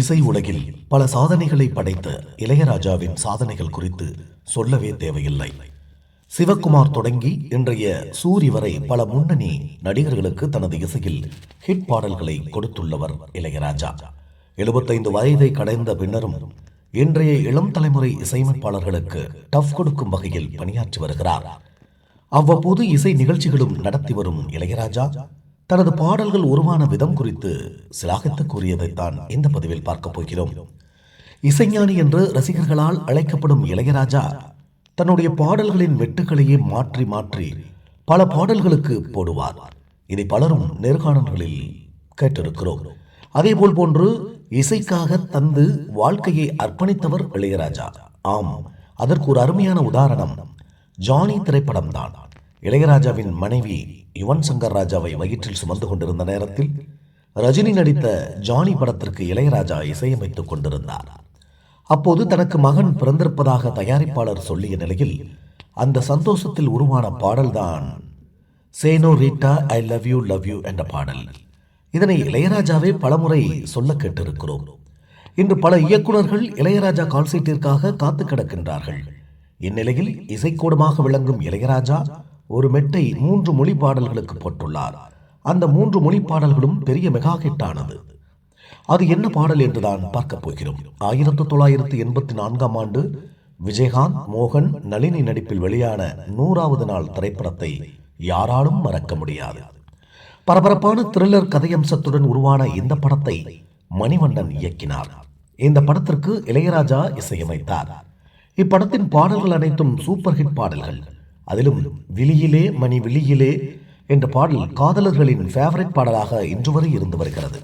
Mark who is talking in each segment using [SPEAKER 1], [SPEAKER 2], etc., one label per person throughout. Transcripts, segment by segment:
[SPEAKER 1] இசை உலகில் பல சாதனைகளை படைத்த இளையராஜாவின் சாதனைகள் குறித்து சொல்லவே தேவையில்லை. சிவகுமார் தொடங்கி இன்றைய சூரி வரை பல முன்னணி நடிகர்களுக்கு தனது இசையில் ஹிட் பாடல்களை கொடுத்துள்ளவர் இளையராஜா. எழுபத்தைந்து வயதை கடைந்த பின்னரும் இன்றைய இளம் தலைமுறை இசையமைப்பாளர்களுக்கு டஃப் கொடுக்கும் வகையில் பணியாற்றி வருகிறார். அவ்வப்போது இசை நிகழ்ச்சிகளும் நடத்தி வரும் இளையராஜா தனது பாடல்கள் உருவான விதம் குறித்து சிலாகித்து கூறியதைத்தான் இந்த பதிவில் பார்க்கப் போகிறோம். இசைஞானி என்று ரசிகர்களால் அழைக்கப்படும் இளையராஜா தன்னுடைய பாடல்களின் வெட்டுக்களையே மாற்றி மாற்றி பல பாடல்களுக்கு போடுவார். இதை பலரும் நேர்காணல்களில் கேட்டிருக்கிறோம். அதேபோல் போன்று இசைக்காக தந்து வாழ்க்கையை அர்ப்பணித்தவர் இளையராஜா. ஆம் அதற்கு ஒரு அருமையான உதாரணம் ஜானி திரைப்படம்தான். இளையராஜாவின் மனைவி யுவன் சங்கர் ராஜாவை வயிற்றில் சுமந்து கொண்டிருந்த நேரத்தில் ரஜினி நடித்த ஜானி படத்திற்கு இளையராஜா இசையமைத்துக் கொண்டிருந்தார். அப்போது தனக்கு மகன் பிறந்திருப்பதாக தயாரிப்பாளர் சொல்லிய நிலையில் அந்த சந்தோஷத்தில் உருவான பாடல்தான் senorita I love you love you என்ற பாடல். இதனை இளையராஜாவே பலமுறை சொல்ல கேட்டிருக்கிறோம். இன்று பல இயக்குனர்கள் இளையராஜா கால்சீட்டிற்காக காத்து கிடக்கின்றார்கள். இந்நிலையில் இசைக்கூடமாக விளங்கும் இளையராஜா ஒரு மெட்டை மூன்று மொழி பாடல்களுக்கு போட்டுள்ளார். அந்த மூன்று மொழி பாடல்களும் பெரிய மெகா ஹிட்டானது. அது என்ன பாடல் என்றுதான் பார்க்க போகிறோம். ஆயிரத்தி தொள்ளாயிரத்தி எண்பத்தி நான்காம் ஆண்டு விஜயகாந்த் மோகன் நளினி நடிப்பில் வெளியான நூறாவது நாள் திரைப்படத்தை யாராலும் மறக்க முடியாது. பரபரப்பான த்ரில்லர் கதையம்சத்துடன் உருவான இந்த படத்தை மணிவண்ணன் இயக்கினார். இந்த படத்திற்கு இளையராஜா இசையமைத்தார். இப்படத்தின் பாடல்கள் அனைத்தும் சூப்பர் ஹிட் பாடல்கள். அதிலும் விழியிலே மணி விழியிலே என்ற பாடல் காதலர்களின் ஃபேவரட் பாடலாக இன்று வரை இருந்து வருகிறது.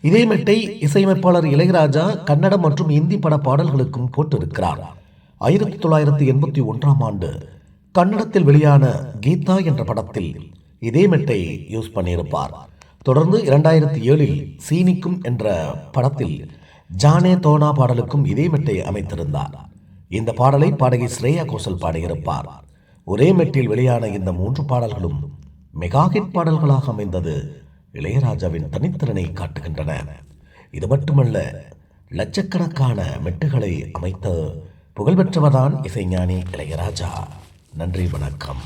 [SPEAKER 1] இதே மெட்டை இசையமைப்பாளர் இளையராஜா கன்னடம் மற்றும் இந்தி பட பாடல்களுக்கும் போட்டிருக்கிறார். ஆயிரத்தி தொள்ளாயிரத்தி எண்பத்தி ஒன்றாம் ஆண்டு கன்னடத்தில் வெளியான கீதா என்ற படத்தில் இதே மெட்டை யூஸ் பண்ணியிருப்பார். தொடர்ந்து இரண்டாயிரத்தி ஏழில் சீனிக்கும் என்ற படத்தில் ஜானே தோனா பாடலுக்கும் இதே மெட்டை அமைத்திருந்தார். இந்த பாடலை பாடகி ஸ்ரேயா கோஷல் பாடியிருப்பார். ஒரே மெட்டில் வெளியான இந்த மூன்று பாடல்களும் மெகா ஹிட் பாடல்களாக அமைந்தது இளையராஜாவின் தனித்திறனை காட்டுகின்றன. இது மட்டுமல்ல லட்சக்கணக்கான மெட்டுகளை அமைத்த புகழ்பெற்றவர்தான் இசைஞானி இளையராஜா. நன்றி வணக்கம்.